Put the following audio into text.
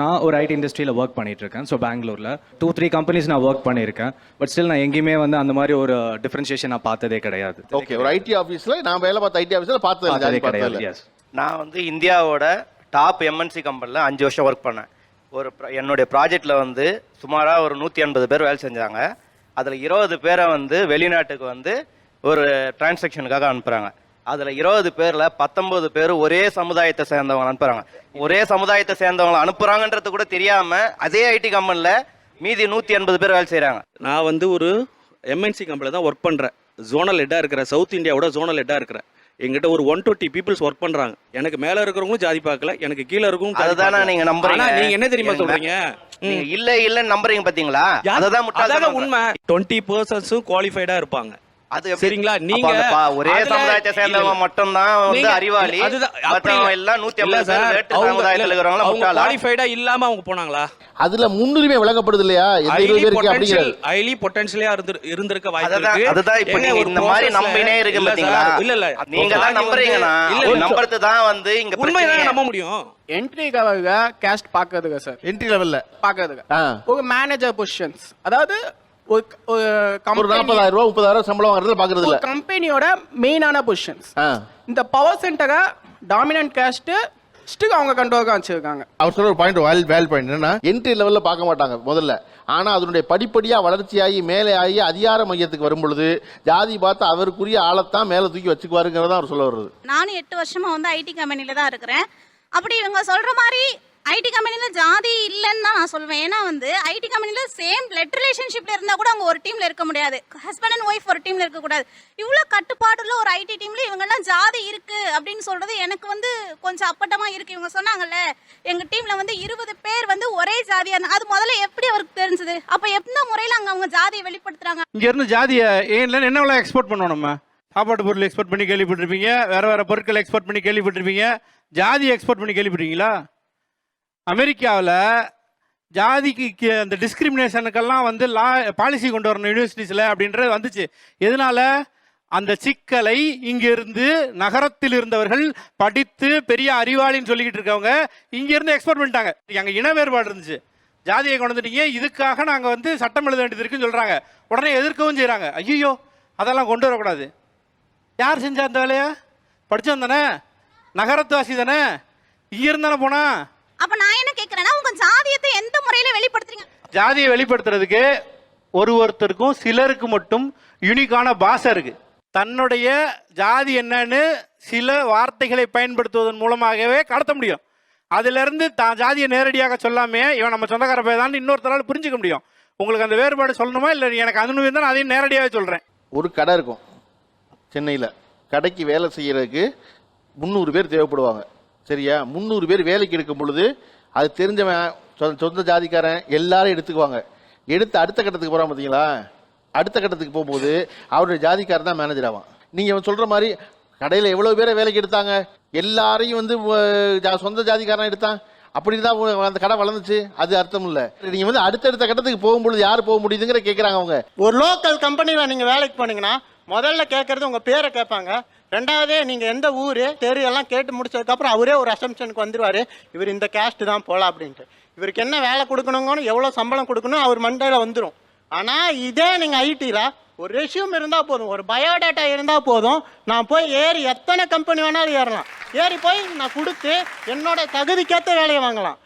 நான் ஒரு ஐடி இண்டஸ்ட்ரியில் ஒர்க் பண்ணிட்டு இருக்கேன் ஸோ பெங்களூரில் டூ த்ரீ கம்பெனிஸ் நான் ஒர்க் பண்ணியிருக்கேன். பட் ஸ்டில் நான் எங்கேயுமே வந்து அந்த மாதிரி ஒரு டிஃப்ரென்ஷியேஷன் நான் பார்த்ததே கிடையாது. ஓகே ஒரு ஐடி ஆஃபீஸில் நான் வேலை பார்த்த ஐடி ஆஃபீஸில் பார்த்தது கிடையாது. எஸ் நான் வந்து இந்தியாவோட டாப் எம்என்சி கம்பெனியில் அஞ்சு வருஷம் ஒர்க் பண்ணேன். ஒரு என்னுடைய ப்ராஜெக்டில் வந்து சுமாராக ஒரு நூற்றி எண்பது பேர் வேலை செஞ்சாங்க. அதில் இருபது பேரை வந்து வெளிநாட்டுக்கு வந்து ஒரு டிரான்சாக்ஷனுக்காக அனுப்புகிறாங்க அதில் இருபது பேரில் பத்தொன்பது பேர் ஒரே சமுதாயத்தை சேர்ந்தவங்க அனுப்புகிறாங்க ஒரே சமுதாயத்தை சேர்ந்தவங்க அனுப்புகிறாங்கன்றது கூட தெரியாமல் அதே ஐடி கம்பெனியில் மீதி நூற்றி எண்பது பேர் வேலை செய்கிறாங்க நான் வந்து ஒரு எம்என்சி கம்பெனியில் தான் ஒர்க் பண்ணுறேன் ஜோனல் ஹெட்டாக இருக்கிறேன் சவுத் இந்தியாவோட ஜோனல் ஹெட்டாக இருக்கிறேன் எங்கிட்ட ஒரு ஒன் டுவெண்ட்டி பீப்புள்ஸ் ஒர்க் பண்றாங்க. எனக்கு மேல இருக்கிறவங்களும் ஜாதி பார்க்கல எனக்கு கீழ ஜாதி அதுதானே. நீங்க நம்புறீங்க? நீங்க என்ன தெரியுமா சொல்றீங்க? இல்ல இல்லன்னு நம்புறீங்க பாத்தீங்களா? அததான் உண்மை. டுவெண்ட்டி பர்சன்ஸும் குவாலிஃபைடா இருப்பாங்க. அது சரிங்களா? நீங்க ஒரே சமுதாயத்தை சேர்ந்தவங்க மட்டும் தான் வந்து அறிவாளி. எல்லாம் நூத்தி ஐம்பது சமுதாயத்துல இல்லாம அவங்க போனாங்களா? அதுல முன்னுரிமை வழங்கப்படுது இல்லையா ஹைலி பொட்டன்ஷியல் ஹைலி பொட்டன்ஷியலா இருந்து இருந்திருக்க வாய்ப்பு அதுதான் இருக்கு. அதுதான் இப்ப நீங்க இந்த மாதிரி நம்பினே இருக்கு இல்ல பாத்தீங்களா? இல்ல இல்ல. நீங்க தான் நம்புறீங்கன்னா நம்புறது தான் வந்து இங்க உண்மையை பிரச்சனையே. நம்ப முடியும்? என்ட்ரிக்காக கேஸ்ட் பார்க்கறதுக்கு சார்? என்ட்ரி லெவல்ல. ஒரு மேனேஜர் பொசிஷன்ஸ் அதாவது ஒரு நாற்பதாயிரம் ரூபாய் முப்பதாயிரம் சம்பளம் வாங்குறதுல பாக்குறது இல்ல ஒரு கம்பெனியோட மெயினான பொசிஷன்ஸ். இந்த பவர் சென்டரை டாமினன்ட் கேஸ்ட் ஸ்டிக் அவங்க கண்ட்ரோல் தான் வச்சிருக்காங்க அவர் சொல்ற ஒரு பாயிண்ட் வேல் வேல் பாயிண்ட் என்னன்னா என்ட்ரி லெவல்ல பார்க்க மாட்டாங்க முதல்ல. ஆனா அதனுடைய படிப்படியா வளர்ச்சியாகி மேலே ஆகி அதிகார மையத்துக்கு வரும் பொழுது ஜாதி பார்த்து அவருக்குரிய ஆளைத்தான் மேல தூக்கி வச்சுக்குவாருங்கிறத அவர் சொல்ல வருது நானும் எட்டு வருஷமா வந்து ஐடி கம்பெனில தான் இருக்கிறேன். அப்படி இவங்க சொல்ற மாதிரி ஐடி கம்பெனில ஜாதி நான் சொல்வேன். ஏன்னா வந்து ஐடி கம்பெனியில் சேம் பிளட் ரிலேஷன்ஷிப்பில் இருந்தால் கூட அவங்க ஒரு டீமில் இருக்க முடியாது. ஹஸ்பண்ட் அண்ட் ஒய்ஃப் ஒரு டீமில் இருக்கக்கூடாது இவ்வளோ கட்டுப்பாடுள்ள ஒரு ஐடி டீமில் இவங்கெல்லாம் ஜாதி இருக்குது அப்படின்னு சொல்கிறது எனக்கு வந்து கொஞ்சம் அப்பட்டமாக இருக்குது இவங்க சொன்னாங்கல்ல எங்கள் டீமில் வந்து இருபது பேர் வந்து ஒரே ஜாதியாக இருந்தால் அது முதல்ல எப்படி அவருக்கு தெரிஞ்சது? அப்போ எந்த முறையில் அங்கே அவங்க ஜாதியை வெளிப்படுத்துகிறாங்க இங்கேருந்து ஜாதியை ஏன் என்ன எவ்வளோ எக்ஸ்போர்ட் பண்ணணும் நம்ம சாப்பாட்டு பொருள் எக்ஸ்போர்ட் பண்ணி கேள்விப்பட்டிருப்பீங்க. வேறு வேறு பொருட்கள் எக்ஸ்போர்ட் பண்ணி கேள்விப்பட்டிருப்பீங்க. ஜாதி எக்ஸ்போர்ட் பண்ணி கேள்விப்பட்டிருக்கீங்களா? அமெரிக்காவில் ஜாதிக்கு அந்த டிஸ்கிரிமினேஷனுக்கெல்லாம் வந்து லா பாலிசி கொண்டு வரணும் யூனிவர்சிட்டிஸில் அப்படின்றது வந்துச்சு. எதனால? அந்த சிக்கலை இங்கிருந்து நகரத்தில் இருந்தவர்கள் படித்து பெரிய அறிவாளின்னு சொல்லிக்கிட்டு இருக்கவங்க இங்கிருந்து எக்ஸ்போர்ட் பண்ணிட்டாங்க. அங்கே இன வேறுபாடு இருந்துச்சு. ஜாதியை கொண்டு வந்துட்டீங்க இதுக்காக நாங்கள் வந்து சட்டம் எழுத வேண்டியது இருக்குன்னு சொல்கிறாங்க உடனே எதிர்க்கவும் செய்கிறாங்க ஐயோ அதெல்லாம் கொண்டு வரக்கூடாது. யார் செஞ்சா அந்த வேலையை? படித்தோம் தானே? நகரத்துவாசி தானே? இங்கிருந்தானே போனால் போனா அப்ப நான் என்ன கேக்குறேன்னா உங்க ஜாதியத்தை எந்த முறையில வெளிப்படுத்துறீங்க ஜாதியை வெளிப்படுத்துறதுக்கு ஒரு ஒருத்தருக்கும் சிலருக்கு மட்டும் யூனிக்கான பாஷை இருக்கு. தன்னுடைய ஜாதி என்னன்னு சில வார்த்தைகளை பயன்படுத்துவதன் மூலமாகவே கடத்த முடியும். அதிலிருந்து தான் ஜாதியை நேரடியாக சொல்லாமே இவன் நம்ம சொந்தக்கார பேதான்னு இன்னொருத்தரால் புரிஞ்சுக்க முடியும். உங்களுக்கு அந்த வேறுபாடு சொல்லணுமா? இல்லை எனக்கு அது தான் அதையும் நேரடியாகவே சொல்கிறேன் ஒரு கடை இருக்கும். சென்னையில். கடைக்கு வேலை செய்கிறதுக்கு முந்நூறு பேர் தேவைப்படுவாங்க. சரியா? முந்நூறு பேர் வேலைக்கு எடுக்கும் பொழுது அது தெரிஞ்சவன் சொந்த- சொந்த ஜாதிக்காரன் எல்லாரும் எடுத்துக்குவாங்க. எடுத்து அடுத்த கட்டத்துக்கு போகிறான் பார்த்தீங்களா அடுத்த கட்டத்துக்கு போகும்போது அவருடைய ஜாதிக்காரன் தான் மேனேஜர் ஆவான். நீங்கள் சொல்கிற மாதிரி கடையில் எவ்வளோ பேரை வேலைக்கு எடுத்தாங்க? எல்லாரையும் வந்து ஜா- சொந்த ஜாதிக்காரன் எடுத்தான். அப்படி தான் அந்த கடை வளர்ந்துச்சு. அது அர்த்தம் இல்லை. நீங்கள் வந்து அடுத்தடுத்த கட்டத்துக்கு போகும்பொழுது யார் போக முடியுதுங்கிற கேட்குறாங்க அவங்க. ஒரு லோக்கல் கம்பெனியில் நீங்கள் வேலைக்கு போனீங்கன்னா முதல்ல கேட்கறது உங்கள் பேரை கேட்பாங்க. ரெண்டாவது நீங்கள் எந்த ஊர் தெரு எல்லாம் கேட்டு முடிச்சதுக்கப்புறம் அவரே ஒரு அசம்ஷனுக்கு வந்துடுவார் இவர் இந்த கேஸ்ட்டு தான் போகலாம் அப்படின்ட்டு. இவருக்கு என்ன வேலை கொடுக்கணுங்கன்னு எவ்வளோ சம்பளம் கொடுக்கணும் அவர் மண்டையில் வந்துடும் ஆனால் இதே நீங்கள் ஐடியில் ஒரு ரெஷ்யூம் இருந்தால் போதும் ஒரு பயோடேட்டா இருந்தால் போதும் நான் போய் ஏறி எத்தனை கம்பெனி வேணாலும் ஏறலாம். ஏறி போய் நான் கொடுத்து என்னோட தகுதிக்கேற்ற வேலையை வாங்கலாம்.